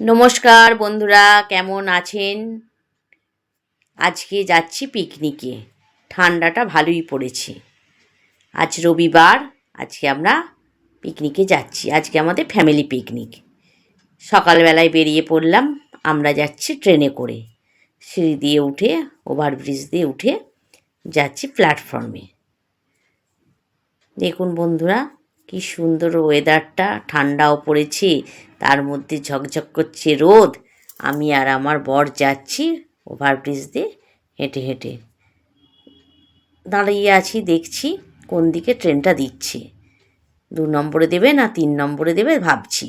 নমস্কার বন্ধুরা, কেমন আছেন? আজকে যাচ্ছি পিকনিকে। ঠান্ডাটা ভালোই পড়েছে। আজ রবিবার, আজকে আমরা পিকনিকে যাচ্ছি। আজকে আমাদের ফ্যামিলি পিকনিক সকালবেলায় বেরিয়ে পড়লাম, আমরা যাচ্ছি ট্রেনে করে। সিঁড়ি দিয়ে উঠে, ওভারব্রিজ দিয়ে উঠে যাচ্ছি প্ল্যাটফর্মে দেখুন বন্ধুরা কি সুন্দর ওয়েদারটা ঠান্ডাও পড়েছে, তার মধ্যে ঝকঝক করছে রোদ। আমি আর আমার বর যাচ্ছি ওভারব্রিজ দিয়ে হেঁটে হেঁটে। দাঁড়িয়ে আছি, দেখছি কোন দিকে ট্রেনটা দিচ্ছে। দু নম্বরে দেবে না তিন নম্বরে দেবে ভাবছি।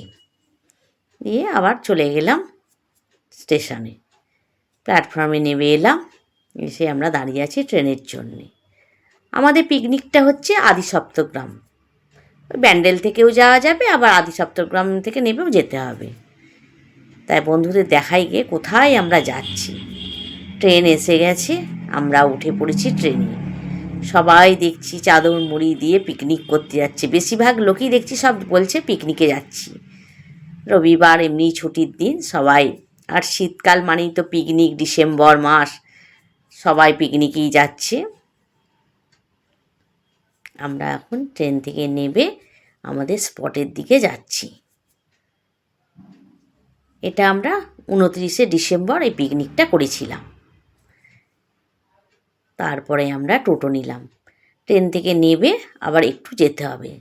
দিয়ে আবার চলে গেলাম স্টেশনে প্ল্যাটফর্মে নেমে এলাম, এসে আমরা দাঁড়িয়ে আছি ট্রেনের জন্যে। আমাদের পিকনিকটা হচ্ছে আদি সপ্তগ্রাম ব্যান্ডেল থেকেও যাওয়া যাবে, আবার আদি সপ্তগ্রাম থেকে নেবেও যেতে হবে। তাই বন্ধুদের দেখাই গিয়ে কোথায় আমরা যাচ্ছি। ট্রেন এসে গেছে, আমরা উঠে পড়েছি ট্রেনে। সবাই দেখছি চাদর মুড়ি দিয়ে পিকনিক করতে যাচ্ছে। বেশিরভাগ লোকই দেখছি সব বলছে পিকনিকে যাচ্ছি। রবিবার এমনি ছুটির দিন, সবাই। আর শীতকাল মানেই তো পিকনিক, ডিসেম্বর মাস। সবাই পিকনিকেই যাচ্ছে। আমরা এখন ট্রেন থেকে নেবে আমাদের স্পটের দিকে যাচ্ছি। এটা আমরা উনত্রিশে ডিসেম্বর এই পিকনিকটা করেছিলাম। তারপরে আমরা টোটো নিলাম। ট্রেন থেকে নেবে আবার একটু যেতে হবে।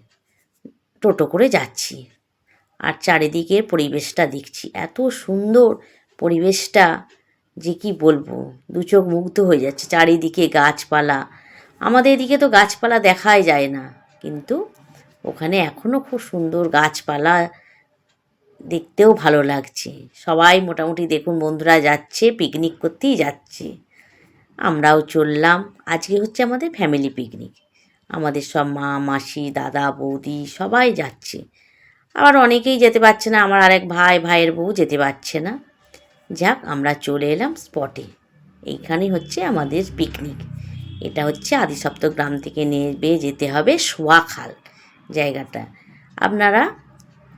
টোটো করে যাচ্ছি। আর চারিদিকে পরিবেশটা দেখছি। এত সুন্দর পরিবেশটা, যে কি বলব দু চোখ মুগ্ধ হয়ে যাচ্ছে। চারিদিকে গাছপালা আমাদের এদিকে তো গাছপালা দেখাই যায় না, কিন্তু ওখানে এখনও খুব সুন্দর গাছপালা দেখতেও ভালো লাগছে। সবাই মোটামুটি দেখুন বন্ধুরা যাচ্ছে পিকনিক করতেই যাচ্ছে। আমরাও চললাম। আজকে হচ্ছে আমাদের ফ্যামিলি পিকনিক আমাদের সব মা, মাসি, দাদা, বৌদি সবাই যাচ্ছে। আবার অনেকেই যেতে পারছে না, আমার আরেক ভাই, ভাইয়ের বউ যেতে পারছে না। যাক, আমরা চলে এলাম স্পটে এইখানেই হচ্ছে আমাদের পিকনিক এটা হচ্ছে আদিসপ্ত গ্রাম থেকে নেবে যেতে হবে সোয়াখাল জায়গাটা। আপনারা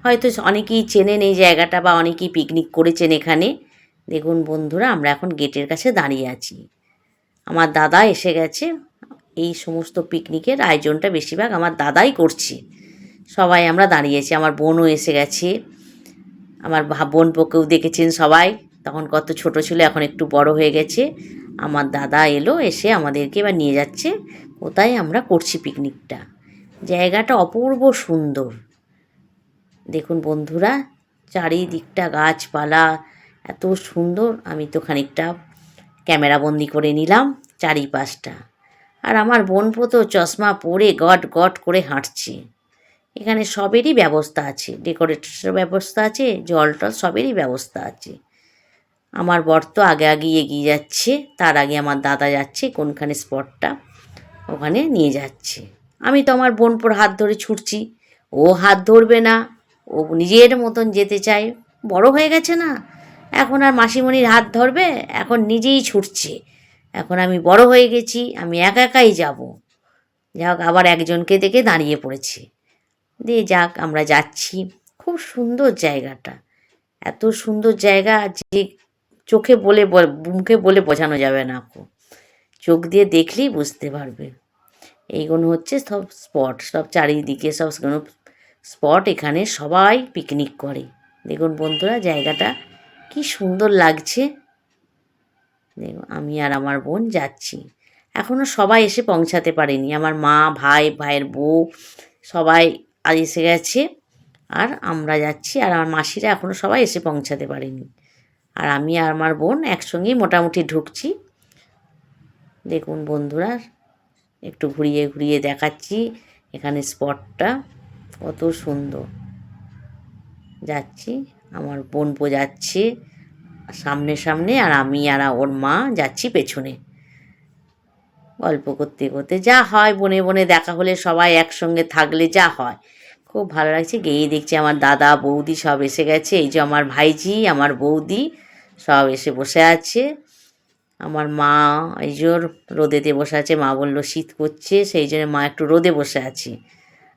হয়তো অনেকেই চেনেন এই জায়গাটা বা অনেকেই পিকনিক করেছেন এখানে। দেখুন বন্ধুরা, আমরা এখন গেটের কাছে দাঁড়িয়ে আছি। আমার দাদা এসে গেছে। এই সমস্ত পিকনিকের আয়োজনটা বেশিরভাগ আমার দাদাই করছে। সবাই আমরা দাঁড়িয়েছি, আমার বোনও এসে গেছে। আমার বোন পোকেও দেখেছেন সবাই। তখন কত ছোট ছিল, এখন একটু বড় হয়ে গেছে। আমার দাদা এলো, এসে আমাদেরকে এবার নিয়ে যাচ্ছে। কোথায় আমরা করছি পিকনিকটা জায়গাটা অপূর্ব সুন্দর। দেখুন বন্ধুরা, চারিদিকটা গাছপালা, এত সুন্দর। আমি তো খানিকটা ক্যামেরা বন্দি করে নিলাম চারিপাশটা। আর আমার বোনপো তো চশমা পরে গট গট করে হাঁটছে। এখানে সবেরই ব্যবস্থা আছে, ডেকোরেটরের ব্যবস্থা আছে, জল টল সবেরই ব্যবস্থা আছে। আমার বর তো আগে আগে এগিয়ে যাচ্ছে, তার আগে আমার দাদা যাচ্ছে কোনখানে স্পটটা ওখানে নিয়ে যাচ্ছে। আমি তো আমার বোনপোর হাত ধরে ছুটছি, ও হাত ধরবে না, ও নিজের মতন যেতে চায়, বড় হয়ে গেছে না। এখন আর মাসিমণির হাত ধরবে, এখন নিজেই ছুটছে। এখন আমি বড় হয়ে গেছি, আমি একা একাই যাব। যাক, আবার একজনকে দেখে দাঁড়িয়ে পড়েছে। দিয়ে যাক, আমরা যাচ্ছি। খুব সুন্দর জায়গাটা। এত সুন্দর জায়গা যে চোখে বলে মুখে বলে বোঝানো যাবে না আপু চোখ দিয়ে দেখলেই বুঝতে পারবে। এইগুলো হচ্ছে সব স্পট সব চারিদিকে সব স্পট এখানে সবাই পিকনিক করে। দেখুন বন্ধুরা, জায়গাটা কি সুন্দর লাগছে। দেখুন, আমি আর আমার বোন যাচ্ছি। এখনও সবাই এসে পৌঁছাতে পারেনি। আমার মা, ভাই, ভাইয়ের বউ সবাই আজ এসে গেছে। আর আমরা যাচ্ছি, আর আমার মাসিরা এখনও সবাই এসে পৌঁছাতে পারেনি। আর আমি আর আমার বোন একসঙ্গেই মোটামুটি ঢুকছি। দেখুন বন্ধুরা, একটু ঘুরিয়ে ঘুরিয়ে দেখাচ্ছি এখানে স্পটটা, কত সুন্দর। যাচ্ছি, আমার বোন যাচ্ছে সামনে সামনে আর আমি আর ওর মা যাচ্ছি পেছনে। গল্প করতে করতে যা হয়, বনে বনে দেখা হলে সবাই একসঙ্গে থাকলে যা হয়। খুব ভালো লাগছে গিয়ে দেখছি আমার দাদা বৌদি সব এসে গেছে। এই যে আমার ভাইজি, আমার বৌদি সব এসে বসে আছে। আমার মা এই জোর রোদেতে বসে আছে, মা বলল, শীত করছে, সেই জন্য মা একটু রোদে বসে আছে।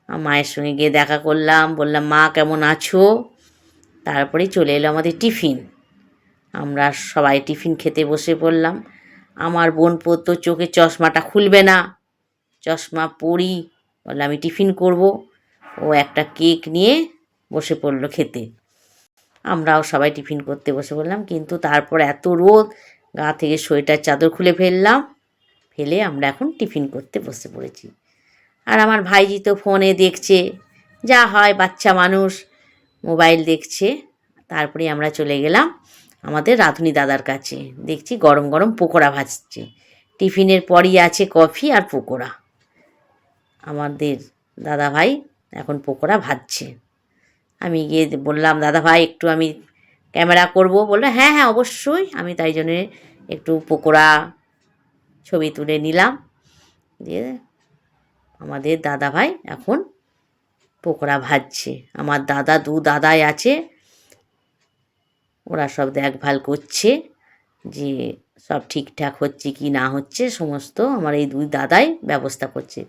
মায়ের সঙ্গে গিয়ে দেখা করলাম, বললাম, মা কেমন আছো? তারপরে চলে এলো আমাদের টিফিন। আমরা সবাই টিফিন খেতে বসে পড়লাম। আমার বোন তো চোখে চশমাটা খুলবে না। চশমা পরি বলে আমি টিফিন করব। ও একটা কেক নিয়ে বসে পড়ল খেতে। আমরাও সবাই টিফিন করতে বসে পড়লাম, কিন্তু তারপর এত রোদ, গা থেকে সোয়েটার চাদর খুলে ফেললাম, ফেলে আমরা এখন টিফিন করতে বসে পড়েছি। আর আমার ভাইজি তো ফোনে দেখছে, যা হয় বাচ্চা মানুষ, মোবাইল দেখছে। তারপরে আমরা চলে গেলাম আমাদের রাধুনি দাদার কাছে। দেখছি গরম গরম পকোড়া ভাজছে। টিফিনের পরই আছে কফি আর পকোড়া। আমাদের দাদা ভাই এখন পকোড়া ভাজছে। আমি গিয়ে বললাম, দাদা ভাই, একটু আমি ক্যামেরা করব। বলল হ্যাঁ হ্যাঁ অবশ্যই। আমি তাই জন্যে একটু পকোড়া ছবি তুলে নিলাম। দিয়ে আমাদের দাদা ভাই এখন পকোড়া ভাজছে। আমার দাদা, দু দাদাই আছে। ওরা সব দেখভাল করছে যে সব ঠিকঠাক হচ্ছে কি না হচ্ছে, সমস্ত আমার এই দুই দাদাই ব্যবস্থা করছে।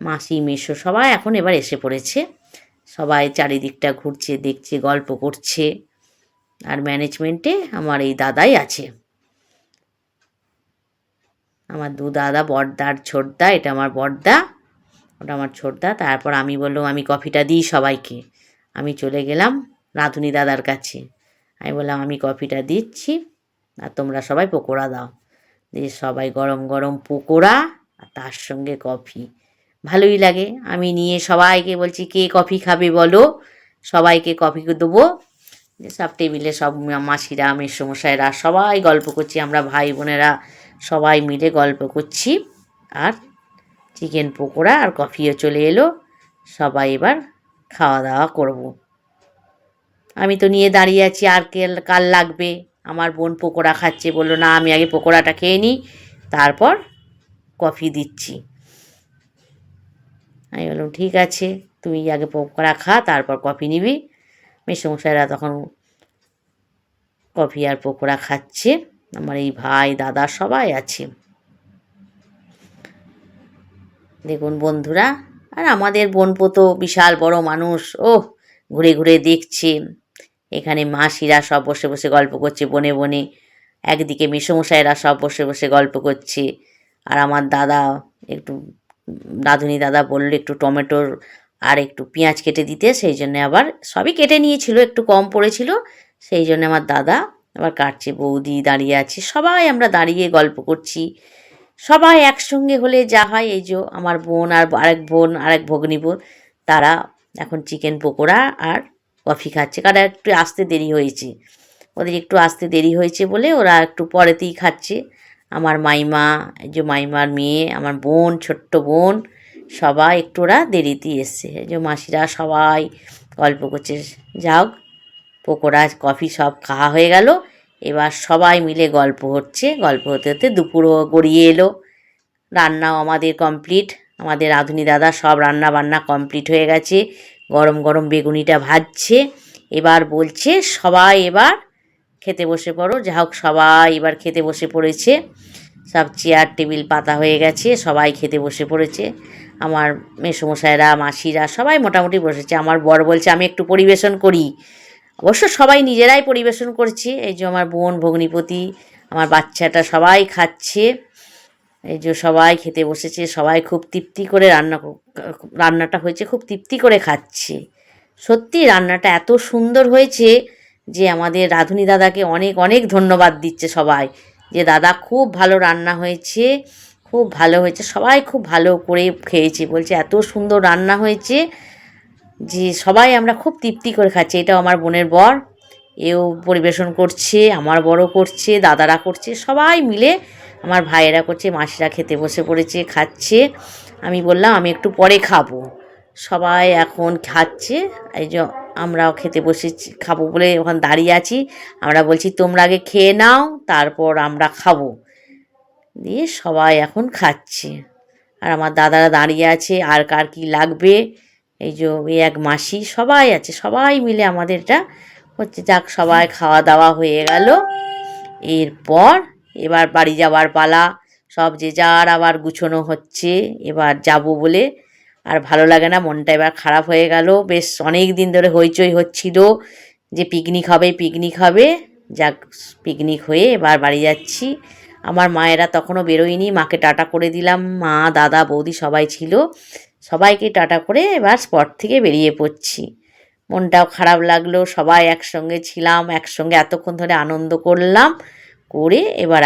মাসি, মেশো সবাই এখন এবার এসে পড়েছে। সবাই চারিদিকটা ঘুরছে, দেখছে, গল্প করছে। আর ম্যানেজমেন্টে আমার এই দাদাই আছে। আমার দু দাদা বড়দা আর ছোটদা, এটা আমার বড়দা, ওটা আমার ছোটদা। তারপর আমি বললাম, আমি কফিটা দিই সবাইকে। আমি চলে গেলাম রাঁধুনি দাদার কাছে। আমি বললাম, আমি কফিটা দিচ্ছি, আর তোমরা সবাই পকোড়া দাও। দিয়ে সবাই গরম গরম পকোড়া, আর তার সঙ্গে কফি। ভালোই লাগে। আমি নিয়ে সবাইকে বলছি, কে কফি খাবে বলো? সবাইকে কফি দেবো। সব টেবিলে সব মাসিরা, মেসমশাইরা সবাই গল্প করছি, আমরা ভাই বোনেরা সবাই মিলে গল্প করছি। আর চিকেন পকোড়া আর কফিও চলে এলো। সবাই এবার খাওয়া দাওয়া করব। আমি তো নিয়ে দাঁড়িয়ে আছি, আর কে কাল লাগবে? আমার বোন পকোড়া খাচ্ছে, বলল, না, আমি আগে পকোড়াটা খেয়ে নিই, তারপর কফি দিচ্ছি। আমি বললাম, ঠিক আছে তুই আগে পকোড়া খা, তারপর কফি নিবি। মেসমশাইরা তখন কফি আর পকোড়া খাচ্ছে। আমার এই ভাই, দাদা সবাই আছে। দেখুন বন্ধুরা, আর আমাদের বোনপো তো বিশাল বড় মানুষ। ও ঘুরে ঘুরে দেখছে। এখানে মাসিরা সব বসে বসে গল্প করছে বনে বনে। একদিকে মেসমশাইরা সব বসে বসে গল্প করছে। আর আমার দাদা একটু রাঁধুনি দাদা বলল একটু টমেটোর আর একটু পেঁয়াজ কেটে দিতে, সেই জন্য আবার সবই কেটে নিয়েছিল, একটু কম পড়েছিল, সেই জন্য আমার দাদা আবার কাটছে, বৌদি দাঁড়িয়ে আছে, সবাই আমরা দাঁড়িয়ে গল্প করছি, সবাই একসঙ্গে হলে যা হয়, এই যে আমার বোন আর আরেক বোন, আরেক ভগ্নী বোন তারা এখন চিকেন পকোড়া আর কফি খাচ্ছে, কারণ একটু আসতে দেরি হয়েছে, ওদের একটু আসতে দেরি হয়েছে বলে ওরা একটু পরেতেই খাচ্ছে আমার মাইমা যে মাইমার মেয়ে, আমার বোন, ছোট্ট বোন, সবাই একটু ওরা দেরিতেই এসছে। যে মাসিরা সবাই গল্প করছে। যাও, পকোড়া, কফি সব খাওয়া হয়ে গেল। এবার সবাই মিলে গল্প হচ্ছে। গল্প হতে হতে দুপুরও গড়িয়ে এলো। রান্নাও আমাদের কমপ্লিট আমাদের রাঁধুনি দাদা সব রান্না বান্না কমপ্লিট হয়ে গেছে। গরম গরম বেগুনিটা ভাজছে। এবার বলছে সবাই এবার খেতে বসে পড়ো। যা হোক, সবাই এবার খেতে বসে পড়েছে। সব চেয়ার টেবিল পাতা হয়ে গেছে, সবাই খেতে বসে পড়েছে। আমার মেসমশাইরা, মাসিরা সবাই মোটামুটি বসেছে। আমার বর বলছে, আমি একটু পরিবেশন করি। অবশ্য সবাই নিজেরাই পরিবেশন করছে। এই যে আমার বোন, ভগ্নিপতি, আমার বাচ্চাটা সবাই খাচ্ছে। এই যে সবাই খেতে বসেছে, সবাই খুব তৃপ্তি করে রান্না রান্নাটা হয়েছে, খুব তৃপ্তি করে খাচ্ছে। সত্যি রান্নাটা এত সুন্দর হয়েছে। যে আমাদের রাধুনি দাদাকে অনেক অনেক ধন্যবাদ দিচ্ছে সবাই। যে দাদা খুব ভালো রান্না হয়েছে, খুব ভালো হয়েছে, সবাই খুব ভালো করে খেয়েছে। বলছে, এত সুন্দর রান্না হয়েছে যে সবাই আমরা খুব তৃপ্তি করে খাচ্ছি। এটাও আমার বোনের বর, এও পরিবেশন করছে, আমার বড় করছে, দাদারা করছে, সবাই মিলে আমার ভাইয়েরা করছে, মাসিরা খেতে বসে পড়েছে, খাচ্ছে। আমি বললাম, আমি একটু পরে খাব। সবাই এখন খাচ্ছে, এই যে আমরাও খেতে বসেছি, খাব বলে ওখানে দাঁড়িয়ে আছি। আমরা বলছি, তোমরা আগে খেয়ে নাও, তারপর আমরা খাব। দিয়ে সবাই এখন খাচ্ছে। আর আমার দাদারা দাঁড়িয়ে আছে, আর কার কি লাগবে? এই যে ওই এক মাসি, সবাই আছে, সবাই মিলে আমাদেরটা হচ্ছে। যাক, সবাই খাওয়া দাওয়া হয়ে গেল। এরপর এবার বাড়ি যাওয়ার পালা। সব যে যার আবার গুছোনো হচ্ছে, এবার যাব বলে আর ভালো লাগে না, মনটা এবার খারাপ হয়ে গেল। বেশ অনেক দিন ধরে হইচই হচ্ছিল যে পিকনিক হবে পিকনিক হবে। যাক পিকনিক হয়ে এবার বাড়ি যাচ্ছি। আমার মায়েরা তখনও বেরোয়নি, মাকে টাটা করে দিলাম। মা, দাদা, বৌদি সবাই ছিল। সবাইকে টাটা করে এবার স্পট থেকে বেরিয়ে পড়ছি। মনটাও খারাপ লাগল, সবাই একসঙ্গে ছিলাম, একসঙ্গে এতক্ষণ ধরে আনন্দ করলাম, করে এবার